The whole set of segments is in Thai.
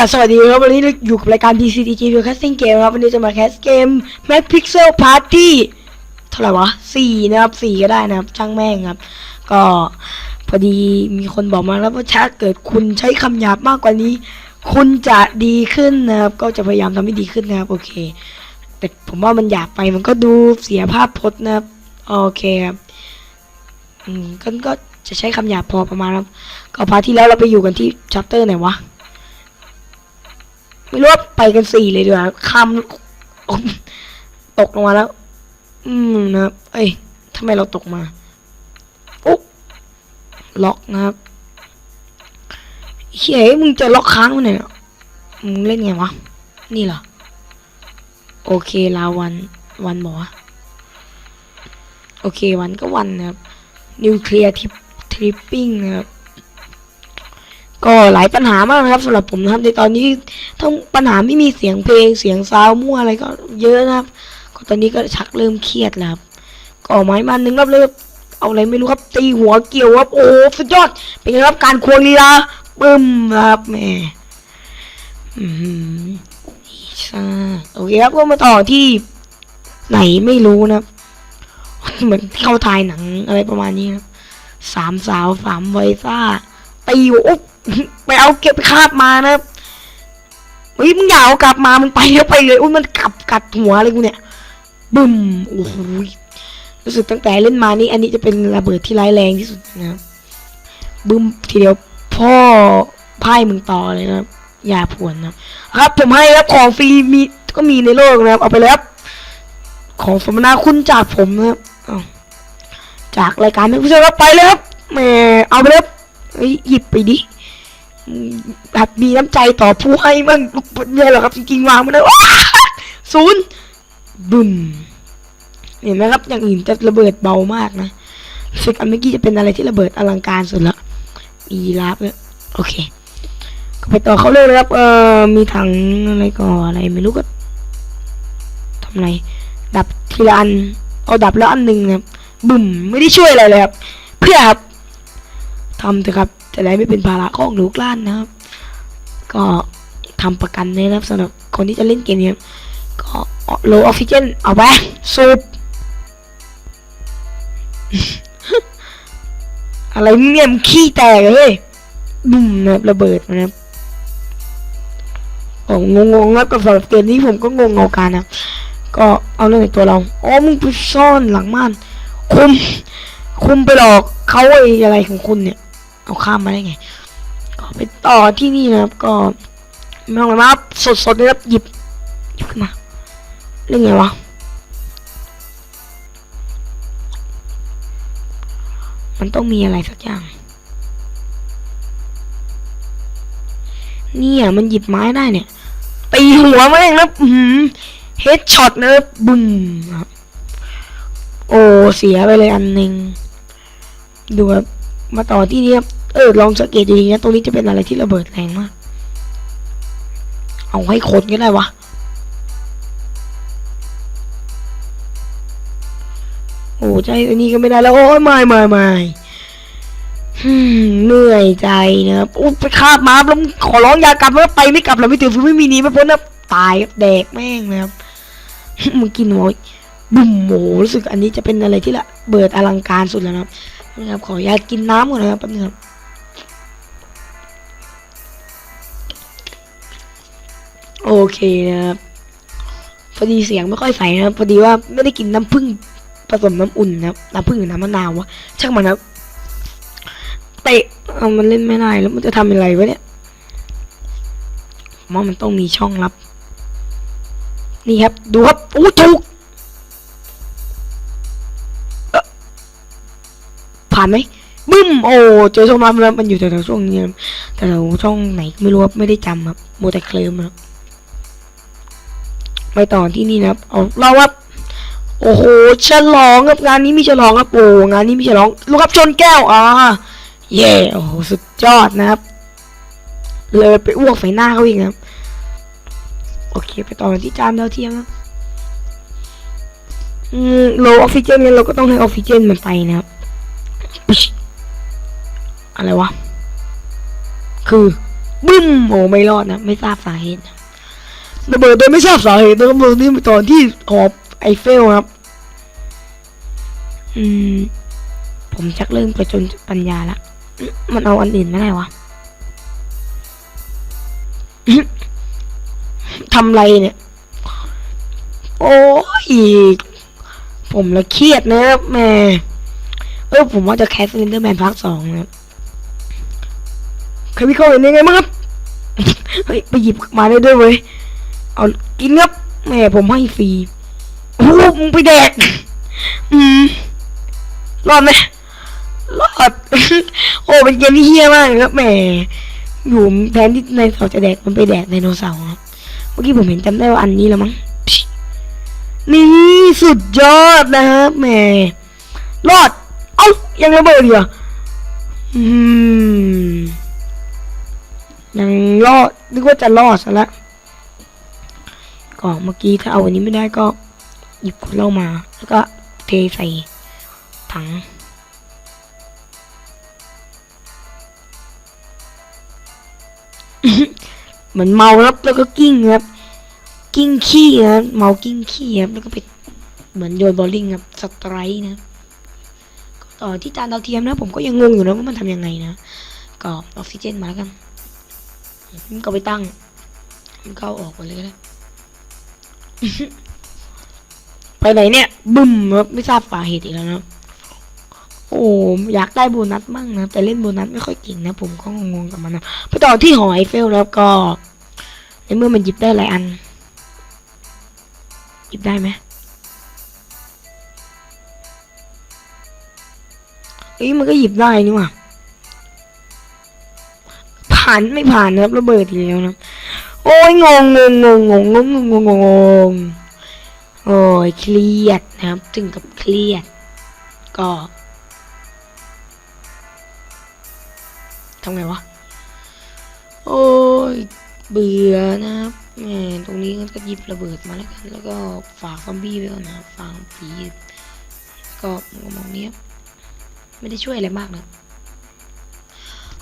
อสวัสดีครับวันนี้เราอยู่กับรายการ DCTG View Casting Game ครับวันนี้จะมาแคสเกม Mac Pixel Party เท่าไหร่วะสี่นะครับสี่ก็ได้นะครับช่างแม่งครับ ก็พอดีมีคนบอกมาแล้วว่าถ้าเกิดคุณใช้คำหยาบมากกว่านี้ คุณจะดีขึ้นนะครับ ก็จะพยายามทำให้ดีขึ้นนะครับ โอเค แต่ผมว่ามันหยาบไปมันก็ดูเสียภาพพจน์นะครับ โอเคครับอืมก็ก็จะใช้คำหยาบพอประมาณครับ ก็พาร์ทที่แล้วเราไปอยู่กันที่ชัปเตอร์ไหนวะ ไม่รู้ว่าไปกันสี่เลยดีกว่าข้ามตกลงมาแล้ว อืมนะครับ เอ้ยทำไมเราตกมาอุ๊บล็อกนะครับเฮ้ยมึงจะล็อกค้างมันเนี่ยมึงเล่นไงวะ นี่เหรอ โอเคลาวัน วันบอกว่าโอเควันก็วันนะครับนิวเคลียร์ทิปทริปปิ้งนะครับ ก็หลายปัญหามากนะครับสำหรับผมนะครับในตอนนี้ทั้งปัญหาไม่มีเสียงเพลงเสียงซาวมั่วอะไรก็เยอะนะครับ ก็ตอนนี้ก็ชักเริ่มเครียดแล้วครับก็เอไม้มาหนึ่งรับเลยเอาอะไรไม่รู้ครับตีหัวเกี่ยวครับโอ้สุดยอด เป็นไงครับการควงลีลาปึ้มนะครับแม่อืมใช่โอเคครับก็มาต่อที่ไหนไม่รู้นะครับเหมือนเข้าถ่ายหนังอะไรประมาณนี้นะครับสามสาวสามไวซ่าตีหัวอุ๊บ ไปเอาเก็บไปคาบมานะครับเฮ้ยมึงอย่าเอากลับมามึงไปแล้วไปเลยอุ้ยมันกลับกัดหัวอะไรกูเนี่ยบึ้มโอ้โหรู้สึกตั้งแต่เล่นมานี่อันนี้จะเป็นระเบิดที่ร้ายแรงที่สุดนะครับบึ้มทีเดียวพ่อพ่ายมึงต่อเลยนะครับอย่าผวนนะครับ ผมให้ครับของฟรีมีก็มีในโลกนะครับ เอาไปเลยครับของสมนาคุณจากผมนะครับจากรายการไม่ผู้ชมครับไปเลยครับแหมเอาไปเลยครับเฮ้ยหยิบไปดิ แบบมีน้ำใจต่อผู้ให้มั่งเนี่ยเหรอครับ จริงๆวางไม่ได้ศูนย์บึ้มเห็นไหมครับ อย่างอื่นจะระเบิดเบามากนะสึกอันเมื่อกี้จะเป็นอะไรที่ระเบิดอลังการสุดละมียีราฟเนี่ยโอเค ก็ไปต่อเขาเลยนะครับ เอ่อ มีถังอะไรก็ออะไรไม่รู้ก็ทำไร ดับทีละอัน เอาดับแล้วอันหนึ่งนะครับบึ้มไม่ได้ช่วยอะไรเลยครับ เพื่อครับ ทำเถอะครับ จะได้ไม่เป็นภาระของลูกหล้านนะครับ ก็ทำประกันเลยนะครับสำหรับคนที่จะเล่นเกมนี้ก็โลออกซิเจนเอาไปสูบอะไรเนี่ยมขี้แตกเลยบุ้มนะครับระเบิดนะครับโอ้งงๆครับกับสำหรับเกมนี้ผมก็งงเอาการนะก็เอาเรื่องในตัวเราอ๋อมึงไปซ่อนหลังม่าน คุม คุมไปหลอกเขาไอ้อะไรของคุณเนี่ย เอาข้ามมาได้ไง ก็ไปต่อที่นี่นะครับ ก็ไม่ต้องอะไรมาสดสดๆเลยครับหยิบหยิบขึ้นมาเรื่องไงวะมันต้องมีอะไรสักอย่าง เนี่ยมันหยิบไม้ได้เนี่ยตีหัวแม่งนะอื้อหือเฮดช็อตนะบุ้มครับโอ้เสียไปเลยอันหนึ่งดูครับมาต่อที่นี่ครับ เออลองสังเกตดีๆนะตรงนี้จะเป็นอะไรที่ระเบิดแรงมาก เอาให้คนก็ได้วะโอ้ใจอันนี้ก็ไม่ได้แล้วโอ้ยไม่ไม่ไม่เหนื่อยใจนะครับอู้ไปคาบมาแล้วขอร้องอย่ากลับแล้วไปไม่กลับแล้วไม่ถึงไม่มีหนี้ไม่พ้นนะตายแดกแม่งนะครับมึงกินหัวบุ่มโหรู้สึกอันนี้จะเป็นอะไรที่ละเบิดอลังการสุดแล้วนะครับนะครับขออนุญาตกินน้ำก่อนนะครับแป๊บนึงครับ โอเคนะครับพอดีเสียงไม่ค่อยใสนะครับพอดีว่าไม่ได้กินน้ำผึ้งผสมน้ำอุ่นนะครับน้ำผึ้งหรือน้ำมะนาววะช่างมันนะครับเตะเอามันเล่นไม่ได้แล้วมันจะทำอะไรวะเนี่ยมว่ามันต้องมีช่องลับ นี่ครับ ดูครับอู้ถูกผ่านไหมบึ้มโอ้เจอช่องน้ำแล้วมันอยู่แถวๆช่วงนี้แต่เราช่องไหนไม่รู้ครับไม่ได้จำครับโมแต่เคลิมครับ ไปต่อที่นี่นะครับเอาเราครับโอ้โหฉลองครับงานนี้มีฉลองครับโอ้งานนี้มีฉลองลูกครับชนแก้วอ่าเย่โอ้โหสุดยอดนะครับ เลยไปอ้วกใส่หน้าเขาอีกนะครับโอเค ไปต่อที่จานดาวเทียมนะอืมโลออกซิเจนเนี่ยเราก็ต้องให้ออกซิเจนมันไปนะครับอะไรวะ คือบึ้มโอ้ไม่รอดนะ ไม่ทราบสาเหตุนะ ระเบิดโดยไม่ทราบสาเหตุนะครับตอนนี้ตอนที่หอบไอเฟลครับ อืม ผมชักเริ่มประจนปัญญาละ มันเอาอันอื่นไม่ได้วะทำไรเนี่ย โอ้ยผมละเครียดนะครับแหม่เออผมว่าจะแคสซินเดอร์แมนภาคสองนะครับเคยพี่เขาเห็นยังไงมั้างครับ เฮ้ย ไปหยิบมาได้ด้วยเว้ย เอากินครับแม่ผมให้ฟรีโอ้มึงไปแดก อืมรอดไหมรอด โอ้เป็นเกมที่เฮี้ยมากเลยครับแหมอยู่แทนที่ในเสาจะแดกมันไปแดกไดโนเสาร์ครับเมื่อกี้ผมเห็นจำได้ว่าอันนี้แล้วมั้งนี่สุดยอดนะครับแหมรอด เอ้ายังระเบิดอยู่อืมยังรอดนึกว่าจะรอดซะแล้ว ก็เมื่อกี้ถ้าเอาอันนี้ไม่ได้ก็หยิบขวดเหล้ามา แล้วก็เทใส่ถังเหมือนเมาครับแล้วก็กิ้งครับ กิ้งขี้ครับเมากิ้งขี้ครับแล้วก็ไปเหมือนโยนบอลลิงครับสไตร์นะก็ต่อที่จานดาวเทียมนะ ผมก็ยังงงอยู่นะว่ามันทำยังไงนะก็ออกซิเจนมาแล้วกันก็ไปตั้งมันก็เอาออกไปเลยก็ได้ ไปไหนเนี่ย บึ้มครับไม่ทราบสาเหตุอีกแล้วนะโอ้อยากได้โบนัสมั่งนะ แต่เล่นโบนัสไม่ค่อยเก่งนะ ผมก็งงกับมันนะไปต่อที่หอไอเฟลแล้วก็ในเมื่อมันหยิบได้หลายอัน หยิบได้ไหมเอ้ยมันก็หยิบได้นี่หว่าผ่านไม่ผ่านนะครับระเบิดอีกแล้วนะ โอ้ยงงงงงงงงงงงงงงโอ้ยเครียดนะครับ ถึงกับเครียด ก็ทำไงวะ โอ้ยเบื่อนะครับแหมตรงนี้ก็หยิบระเบิดมาแล้วกัน แล้วก็ฝากซอมบี้ไว้ก่อนนะฝากผีก็มองเนี้ยไม่ได้ช่วยอะไรมากนะ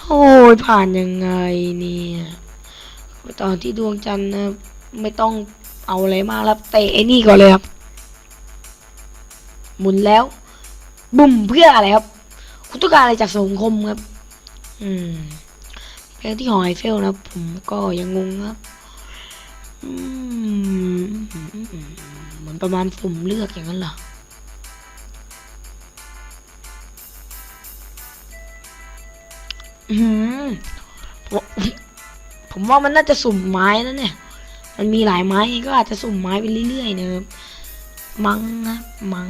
โอ้ยผ่านยังไงเนี่ย ตอนที่ดวงจันทร์นะไม่ต้องเอาอะไรมากแล้วเตะไอ้นี่ก่อนเลยครับหมุนแล้ว บุ่มเพื่ออะไรครับ คุณต้องการอะไรจากสังคมครับ อืมเพลงที่หอไอเฟลนะผมก็ยังงงครับเหมือนประมาณผมเลือกอย่างนั้นเหรออืม ผมว่ามันน่าจะสุ่มไม้นะเนี่ย มันมีหลายไม้ก็อาจจะสุ่มไม้ไปเรื่อยๆนะครับมังนะมัง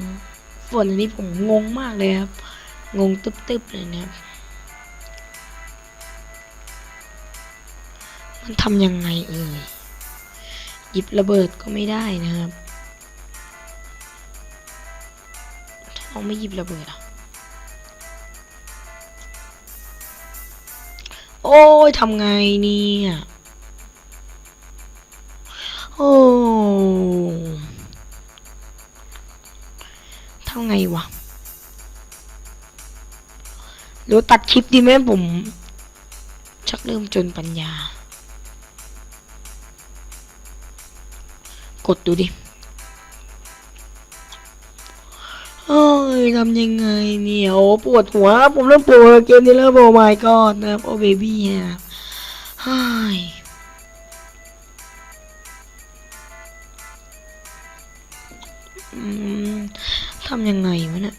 ส่วนอันนี้ผมงงมากเลยครับ งงตึ๊บๆเลยนะครับมันทำยังไงเอ่ยหยิบระเบิดก็ไม่ได้นะครับถ้าเราไม่หยิบระเบิดอะ โอ้ยทำไงเนี่ย โอ้ทำไงวะหรือตัดคลิปดีไหมผม ชักเริ่มจนปัญญา กดดูดิ โอ้ยทำยังไงเนี่ยโอ้ปวดหัว ผมเริ่มปวดเกมนี้แล้วโอ้ my god นะครับโอ้เบบี้นะครับไฮ้ยอืมทำยังไงวะเนี่ย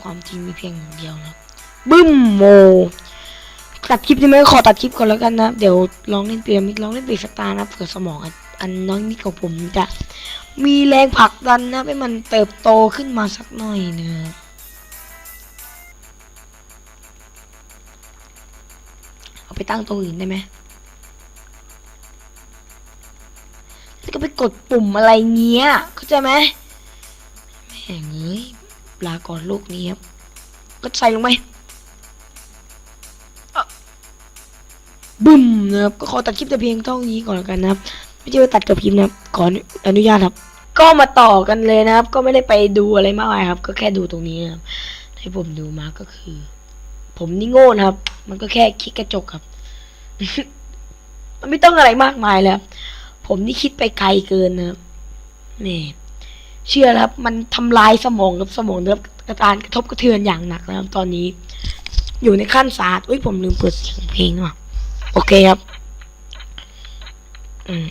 ความจริงมีเพียงอย่งเดียวนะบบึ้มโม ตัดคลิปได้ไหมขอตัดคลิปก่อนแล้วกันนะ เดี๋ยวลองเล่นเปียมิดลองเล่นเปียสตาร์นะเผื่อสมองอันน้อยนิดของผมจะมีแรงผลักดันนะให้มันเติบโตขึ้นมาสักหน่อยเนะเอาไปตั้งตรงอื่นได้ไหมแล้วก็ไปกดปุ่มอะไรเงี้ยเข้าใจไหมแม่งเอ้ยลาก่อนลูกนี้ครับก็ใส่ลงไป บึ้มนะครับก็ขอตัดคลิปแต่เพียงเท่านี้ก่อนกันนะครับไม่ใช่ว่าตัดกับพิมพ์นะครับขออนุญาตครับ ก็มาต่อกันเลยนะครับ ก็ไม่ได้ไปดูอะไรมากมายครับ ก็แค่ดูตรงนี้นะครับที่ผมดูมาก็คือ ผมนี่โง่นะครับ มันก็แค่คิดกระจกครับ มันไม่ต้องอะไรมากมายเลยครับผมนี่คิดไปไกลเกินนะครับนี่เชื่อครับ มันทำลายสมองกับสมองได้รับการกระทบกระเทือนอย่างหนักนะครับ ตอนนี้ อยู่ในขั้นสาดอุ้ยผมลืมเปิดเสียงเพลงว่ะ โอเคครับ อืม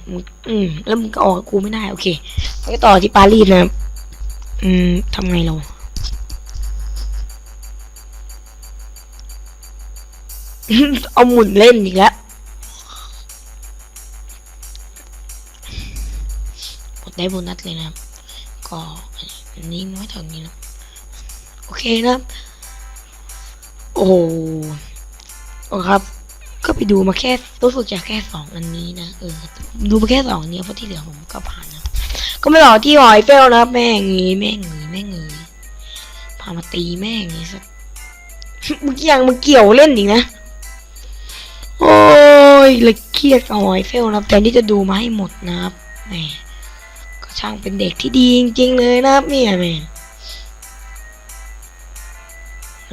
อืมแล้วมึงก็ออกกูไม่ได้โอเคไปต่อที่ปารีสนะครับอืมทำไงเราเอาหมุนเล่นอีกแล้วกดได้โบนัสเลยนะครับ ก็อันนี้น้อยเท่านี้นะโอเคนะครับโอ้โหโอ้ครับ ก็ไปดูมาแค่รู้สึกจะแค่สองอันนี้นะเออ ดูมาแค่สองอันนี้เพราะที่เหลือผมก็ผ่านนะก็ไม่หลอกที่หอยเฟลนะแม่งงี้แม่งงี้แม่งงี้พามาตีแม่งงี้สักเมื่อกี้ยังมาเกี่ยวเล่นอีกนะโอ้ยเลยเครียดกับหอยเฟลนะแต่ที่จะดูมาให้หมดนะครับแหมก็ช่างเป็นเด็กที่ดีจริงๆเลยนะครับเนี่ยแม่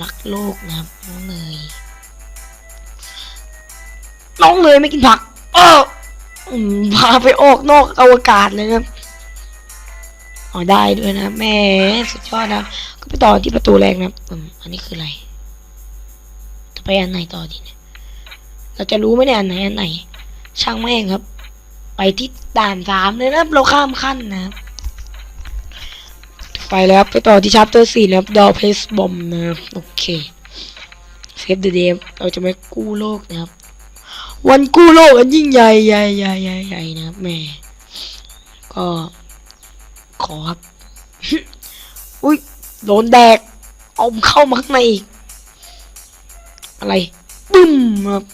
รักโลกนะครับน้องเนย น้องเนยไม่กินผัก เออพาไปออกนอกอวกาศเลยนะครับอ๋อได้ด้วยนะแม่สุดยอดนะก็ไปต่อที่ประตูแรกนะอืมอันนี้คืออะไรจะไปอันไหนต่อดีเนี่ยเราจะรู้ไหมเนี่ยอันไหนอันไหน ช่างแม่งครับ ไปที่ด่านสามเลยนะเราข้ามขั้นนะครับไปแล้วไปต่อที่ชัปเตอร์สี่นะครับดอเพสบอมนะครับโอเคเซฟเดอะเดมเราจะไม่กู้โลกนะครับ วันกู้โลกอันยิ่งใหญ่ใหญ่ใหญ่ใหญ่ใหญ่นะครับแม่ก็ขอครับ อุ้ยโดนแดกเอาเข้ามาข้างในอีก อะไรบึ้มครับ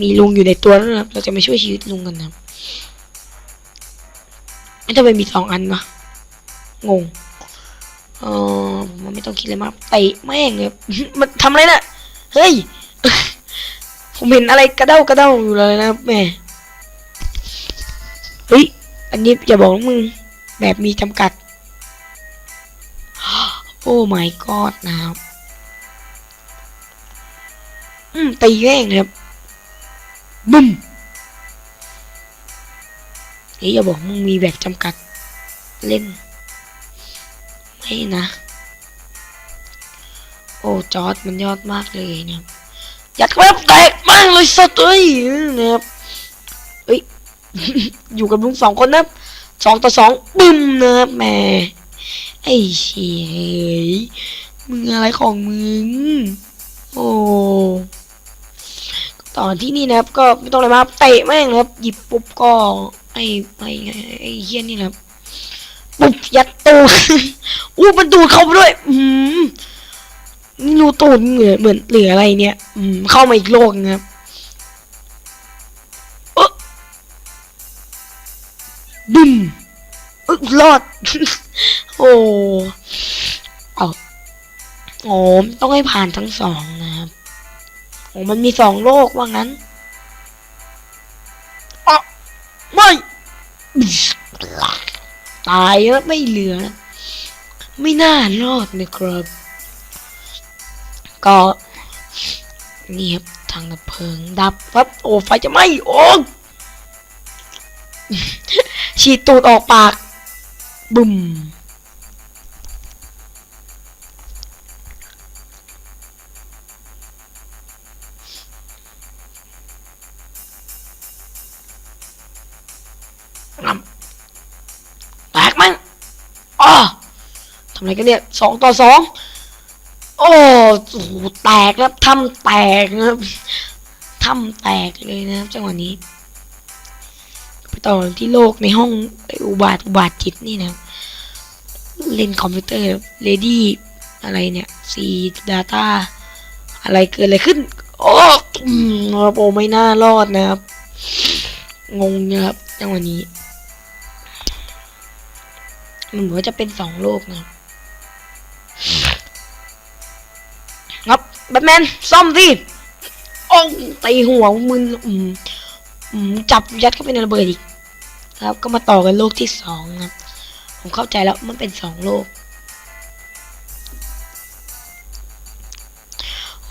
มีลุงอยู่ในตัวแล้วนะครับ เราจะมาช่วยชีวิตลุงกันนะไม่ทำไมมีสองอันวะงงเออผมไม่ต้องคิดอะไรมากเตะแม่งเลยมันทำอะไรน่ะเฮ้ย ผมเห็นอะไรกระเด้ากระเด้าอยู่เลยนะครับแม่เฮ้ยอันนี้อย่าบอกมึงแบบมีจำกัด โอ้ my god นะครับ อืมตีแม่งเลยครับบึ้มเฮ้ยอย่าบอกมึงมีแบบจำกัดเล่น ไม่นะ โอ้ จอร์ดมันยอดมากเลยเนี่ย ยัดเข้าไปแตกากเลยสัตว์เอ้ยนะครับเอ้ย อยู่กับลุงสองคนนะสองต่อสองบึ้มนะครับแม่ไอ้เชยมึงอะไรของมึง โอ้ตอนที่นี่นะครับ ก็ไม่ต้องอะไรมาเตะแม่งนะครับ หยิบปุ๊บก็ไอ้ไอ้ไอ้ไอ้เฮี้ยนี่นะครับปุ๊บยัดตูดอู้มันดูดเข้าไปด้วยอืมนี่รูตูดเหมือนเหมือนเหลืออะไรเนี่ย อืมเข้ามาอีกโลกนะครับ บึ้มเอยรอด โอ้เอาโอ้ต้องให้ผ่านทั้งสองนะครับโอ้มันมีสองโลกว่างั้นอ๋อไม่ตายแล้วไม่เหลือ ไม่น่ารอดนะครับ ก็นี่ครับทางดับเพลิงดับปั๊บโอ้ไฟจะไหม้โอ้ ฉีดตูดออกปากบึ้มงำแตกมั้งอ๋อทำอะไรกันเนี่ยสองต่อสองโอ้โหแตกแล้วทำแตกนะครับทำแตกเลยนะครับจังหวะนี้ ต่อที่โลกในห้องอุบาทอุบาทจิตนี่นะเล่นคอมพิวเตอร์เลดี้อะไรเนี่ยซีดาต้าอะไรเกิดอะไรขึ้น โอ้โอ้ไม่น่ารอดนะครับ งงนะครับจังหวะนี้ มันเหมือนจะเป็นสองโลกนะ ครับครับแบทแมน ซ่อมสิโอ้ตีหัวมึนอือจับยัดเข้าไปในระเบิดอีก ครับ ก็มาต่อกันโลกที่สองนะครับ ผมเข้าใจแล้วมันเป็นสองโลก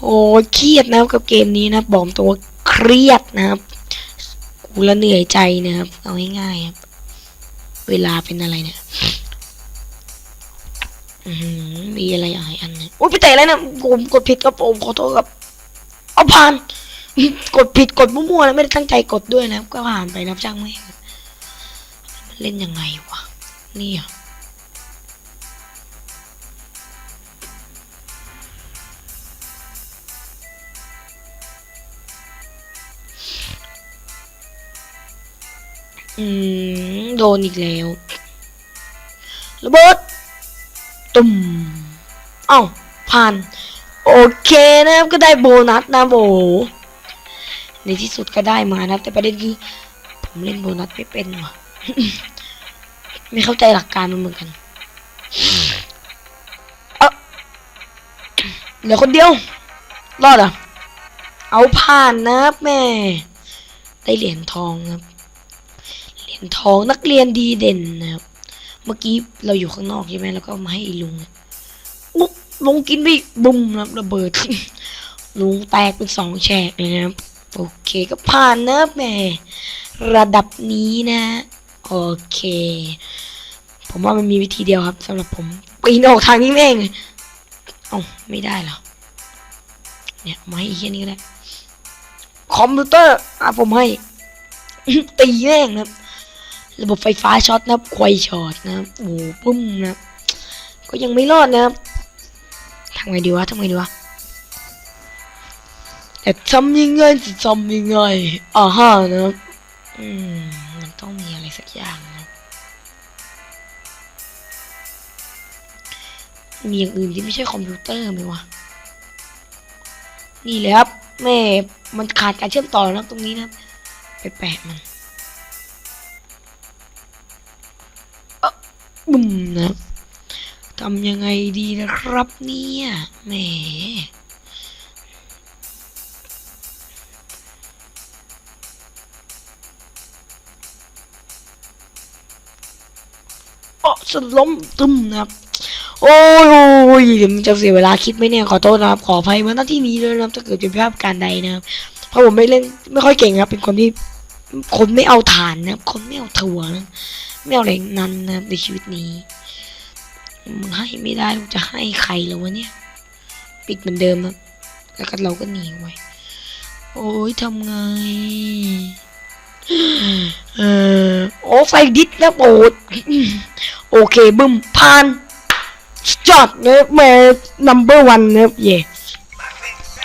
โอ้เครียดนะครับกับเกมนี้นะบอกตรงว่าเครียดนะครับกูละเหนื่อยใจนะครับ เอาง่ายๆครับ เวลาเป็นอะไรเนี่ยมีอะไรอะอันเนี่ยโอ้ยไปเตะอะไรนะผมกดผิดครับผมขอโทษครับ เอาผ่าน กดผิดกดมั่วๆนะไม่ได้ตั้งใจกดด้วยนะก็ผ่านไปนะครับช่างไม่ เล่นยังไงวะ นี่อะอืม โดนอีกแล้วระเบิดตุ่มเอ้าผ่าน โอเคนะครับก็ได้โบนัสนะโบในที่สุดก็ได้มานะแต่ประเด็นคือผมเล่นโบนัสไม่เป็นว่ะ ไม่เข้าใจหลักการมันเหมือนกันเออเหลือคนเดียว รอดเหรอะ เอาผ่านนะครับแม่ ได้เหรียญทองครับ เหรียญทองนักเรียนดีเด่นนะครับ เมื่อกี้เราอยู่ข้างนอกใช่ไหมแล้วก็เอามาให้อีลุงเนี่ยอุ๊บลุงกินไปอีกบุ้มนะครับระเบิด ลุงแตกเป็นสองแฉกเลยนะครับ โอเคก็ผ่านนะแหม่ ระดับนี้นะ โอเค ผมว่ามันมีวิธีเดียวครับสำหรับผมปีนออกทางนี้แม่งเอ้าไม่ได้เหรอ เนี่ยมาให้อีกแค่นี้ก็ได้คอมพิวเตอร์อะผมให้ ตีแม่งนะครับระบบไฟฟ้าช็อตนะครับควายช็อตนะครับโอ้โปุ้มนะก็ยังไม่รอดนะครับทำไงดีวะทำไงดีวะแต่ทำยังไงจะทำยังไงอ่าฮะนะอืมมันต้องมี สักอย่างนะมีอย่างอื่นที่ไม่ใช่คอมพิวเตอร์ไหมวะ นี่เลยครับแม่มันขาดการเชื่อมต่อนะครับตรงนี้นะครับไปแปะมันเอ๊ะบุ้มนะทำยังไงดีนะครับเนี่ยแหม โอ้สล้มตึมนะครับโอ้ยโอ้ยเดี๋ยวมันจะเสียเวลาคิดไหมเนี่ยขอโทษนะครับขออภัยมาณที่นี้ด้วยนะครับถ้าเกิดเป็นภาพการใดนะครับเพราะผมไม่เล่นไม่ค่อยเก่งครับ เป็นคนที่คนไม่เอาฐานนะครับ คนไม่เอาถั่วนะไม่เอาแรงนั้นนะครับในชีวิตนี้มึงให้ไม่ได้จะให้ใครแล้ววะเนี่ยปิดเหมือนเดิมนะแล้วก็เราก็หนีไว้โอ้ยทำไง เออโอ้ไฟดิสนะโปรดโอเคบึ้มผ่านจอดเนอะแม่ number one เนอะเย่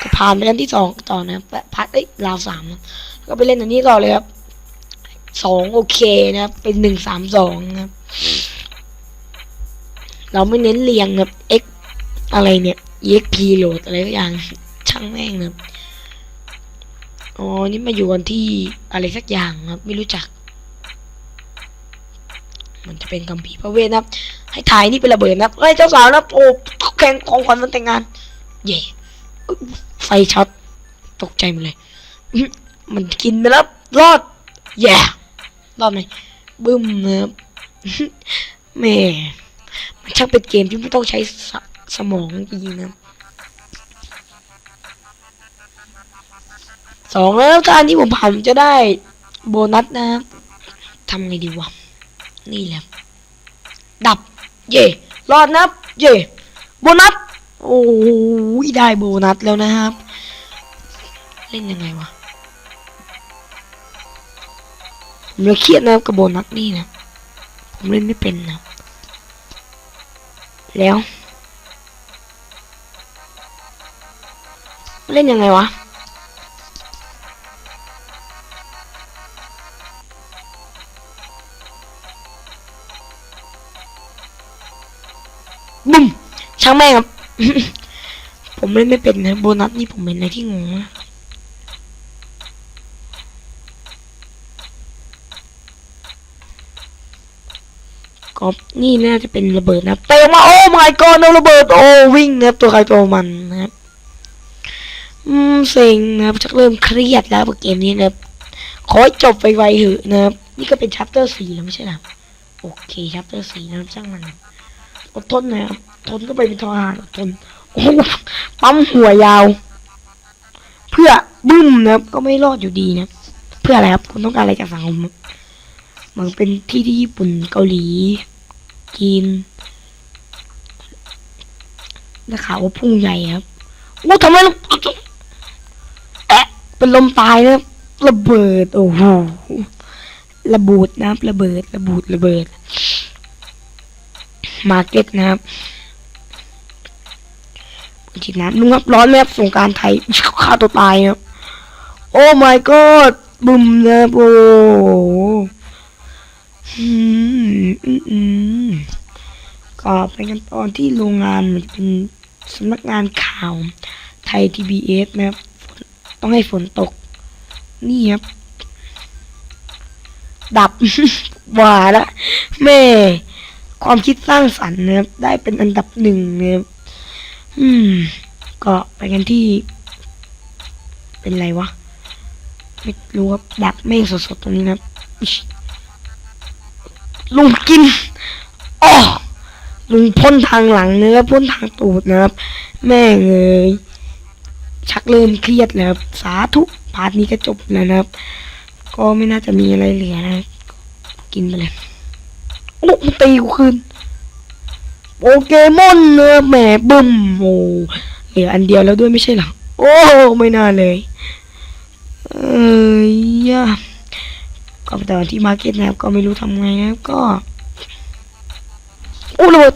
ก็ผ่านไปกันที่สองต่อนะพัดเอ้ยราวสามก็ไปเล่นอันนี้ต่อเลยครับสองโอเคนะครับ เป็นหนึ่งสามสองนะครับ เราไม่เน้นเรียงนะครับ x อะไรเนี่ย exp โหลดอะไรกอย่างช่างแม่งนะครับ อ๋อ นี่มาอยู่กันที่อะไรสักอย่างครับ ไม่รู้จัก มันจะเป็นกัมพีพระเวทนะครับ ให้ถ่ายนี่เป็นระเบิดนะครับเฮ้ยเจ้าสาวนะโอ้แข่งของขวัญวันแต่งงาน เย่ไฟช็อตตกใจหมดเลย มันกินไปแล้วรอด แย่ รอดไหมบึ้มนะครับแม่มันช่างเป็นเกมที่ไม่ต้องใช้สสมองจริงๆนะ สองแล้วถ้าอันที่ผมผ่านจะได้โบนัสนะครับทำไงดีวะ นี่แหละ ดับ เย่รอดนะเย่โบนัส โอ้ยได้โบนัสแล้วนะครับ เล่นยังไงวะผมเลยเครียดนะครับกับโบนัสนี่นะ ผมเล่นไม่เป็นนะ แล้ว เล่นยังไงวะ ช่างแม่งครับ ผมเล่นไม่เป็นนะโบนัสนี่ผมเป็นอะไรที่งงมากก็นี่น่าจะเป็นระเบิดนะเตะออกมาโอ้ my god เอาระเบิดโอ้วิ่งนะครับตัวใครตัวมันนะครับอืมเซ็งนะครับชักเริ่มเครียดแล้วกับเกมนี้นะครับขอจบไปไวเถอะนะครับนี่ก็เป็นชัปเตอร์สี่แล้วไม่ใช่หรอโอเคครับเจอร์สีนะครับช่างมัน อดทนหนะครับทนก็ไปเป็นทหารอดทนโอ้โหปั๊มหัวยาว เพื่อบึ้มนะครับ ก็ไม่รอดอยู่ดีนะเพื่ออะไรครับคุณต้องการอะไรจากสังคมครับมันเป็นที่ที่ญี่ปุ่นเกาหลีจีนได้ข่าวว่าพุ่งใหญ่ครับโอ้ทำไมเราแอะเป็นลมตายนะครับระเบิดโอ้โหระบูดนะครับระเบิดระบูดระเบิด มาเก็ตนะครับจิตน้ำนุ่งครับร้อนไหมครับสงการไทยฆ่าตัวตายครับโอ้ my god บุ่มนะครับโอ้โหอืมอืมอืมก็ไปกันตอนที่โรงงานมันเป็นสำนักงานข่าวไทย TBS นะครับ ต้องให้ฝนตก นี่ครับ ดับว่าละแม่ ความคิดสร้างสรรค์นะครับได้เป็นอันดับหนึ่งนะครับอืม ก็ไปกันที่ เป็นไรวะ ไม่รู้ครับดักแม่งสดๆตรงนี้นะครับลุงกินอ๋อลุงพ่นทางหลังเนะครับพ่นทางตูดนะครับ แม่เอ้ยชักเริ่มเครียดแล้วสาธุพาร์ทนี้ก็จบแล้วนะครับ ก็ไม่น่าจะมีอะไรเหลือนะ กินไปเลย โอ้มันตีกูคืนโปเกมอนเนื้อแหมบึ้มโอ้เหลืออันเดียวแล้วด้วยไม่ใช่หรอโอ้ไม่น่าเลยเอ้ยย่าก็ไปต่อที่มาร์เก็ตนะครับก็ไม่รู้ทำไงนะครับก็โอ้ระเบิด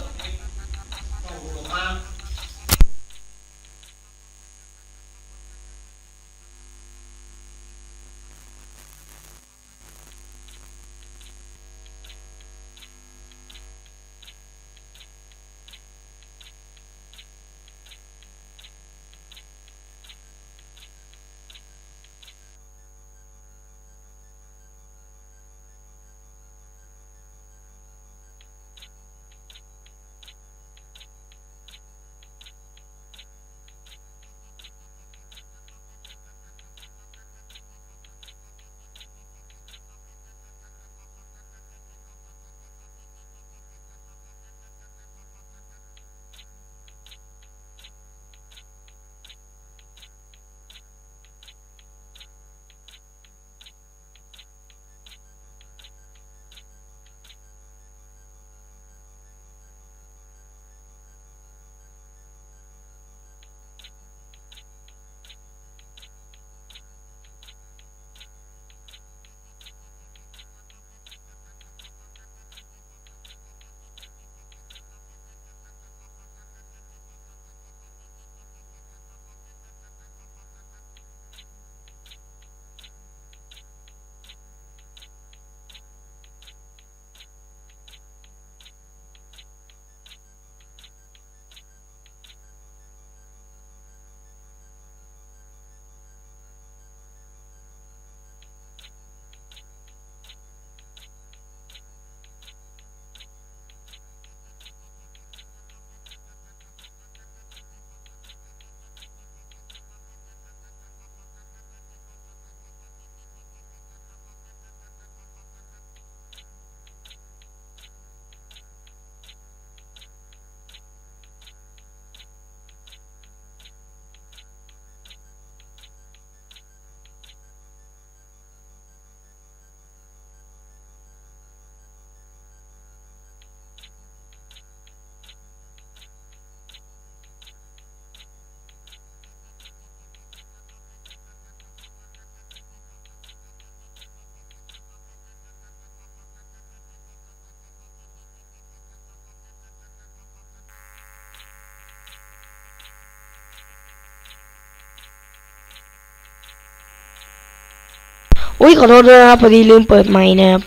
อุ้ยขอโทษด้วยนะครับพอดีลืมเปิดไมค์นะครับ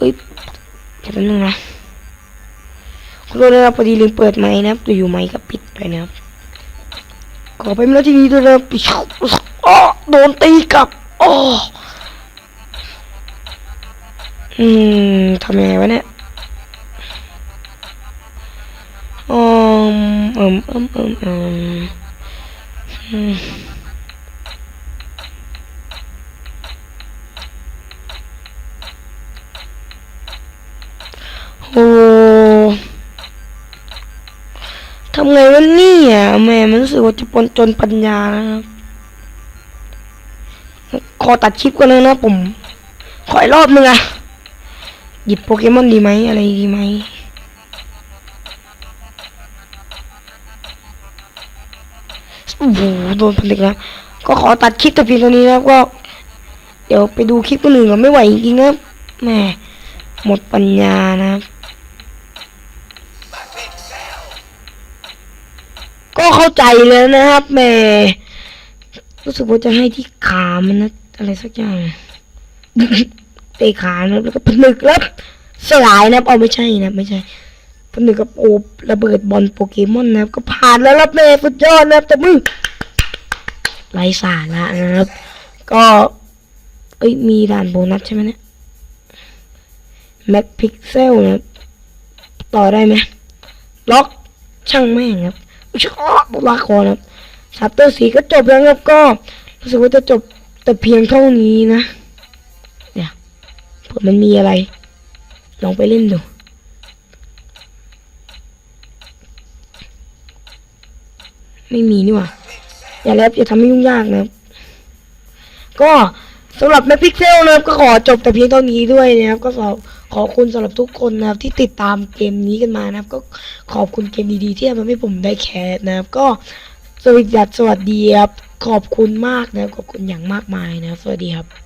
อุ้ยเดี๋ยวแป๊บนึงนะขอโทษด้วยนะครับพอดีลืมเปิดไมค์นะครับอยู่ไมค์ก็ปิดไปนะครับขอไปเมื่อที่นี้ด้วยนะครับอ๋อโดนตีกลับอ๋ออืมทำยังไงวะเนี่ยอืมอืมอืมอืมอืม โอ้ทำไงวะนี่อะแม่มันรู้สึกว่าจะปนจนปัญญานะครับขอตัดคลิปกันเลยนะผมขออีกรอบนึงอะหยิบโปเกมอนดีไหมอะไรดีไหมโอ้โหโดนผลึเกนะก็ขอตัดคลิปแต่เพียงเท่านี้นะก็ เดี๋ยวไปดูคลิปคนอื่นก็ไม่ไหวจริงๆนะแม่หมดปัญญานะครับ เข้าใจแล้วนะครับแม่รู้สึกว่าจะให้ที่ขามันนะอะไรสักอย่างเตะขานะครับแล้วก็ผนึกแล้วสลายนะเอาไม่ใช่นะไม่ใช่ผนึกกับโอบระเบิดบอลโปเกมอนนะครับ ก็ผ่านแล้วรับแม่สุดยอดนะครับแต่มึงไรสาระนะครับ ก็เอ้ยมีด่านโบนัสใช่ไหมเนี่ยแม็กพิกเซลนะต่อได้ไหมล็อกช่างแม่งครับ ชอบลาคอนะครับชัปเตอร์สีก็จบแล้วครับก็รู้สึกว่าจะจบแต่เพียงเท่านี้นะ เนี่ยเผื่อมันมีอะไร ลองไปเล่นดูไม่มีนี่หว่าอย่าแล้วอย่าทำให้ยุ่งยากนะครับ ก็สำหรับแม็กพิกเซลนะครับก็ขอจบแต่เพียงเท่านี้ด้วยนะครับ ก็ขอ ขอบคุณสำหรับทุกคนนะครับที่ติดตามเกมนี้กันมานะครับ ก็ขอบคุณเกมดีๆ ที่ทำให้ผมได้แคสนะครับ ก็สวัสดีครับสวัสดีครับขอบคุณมากนะครับขอบคุณอย่างมากมายนะ สวัสดีครับ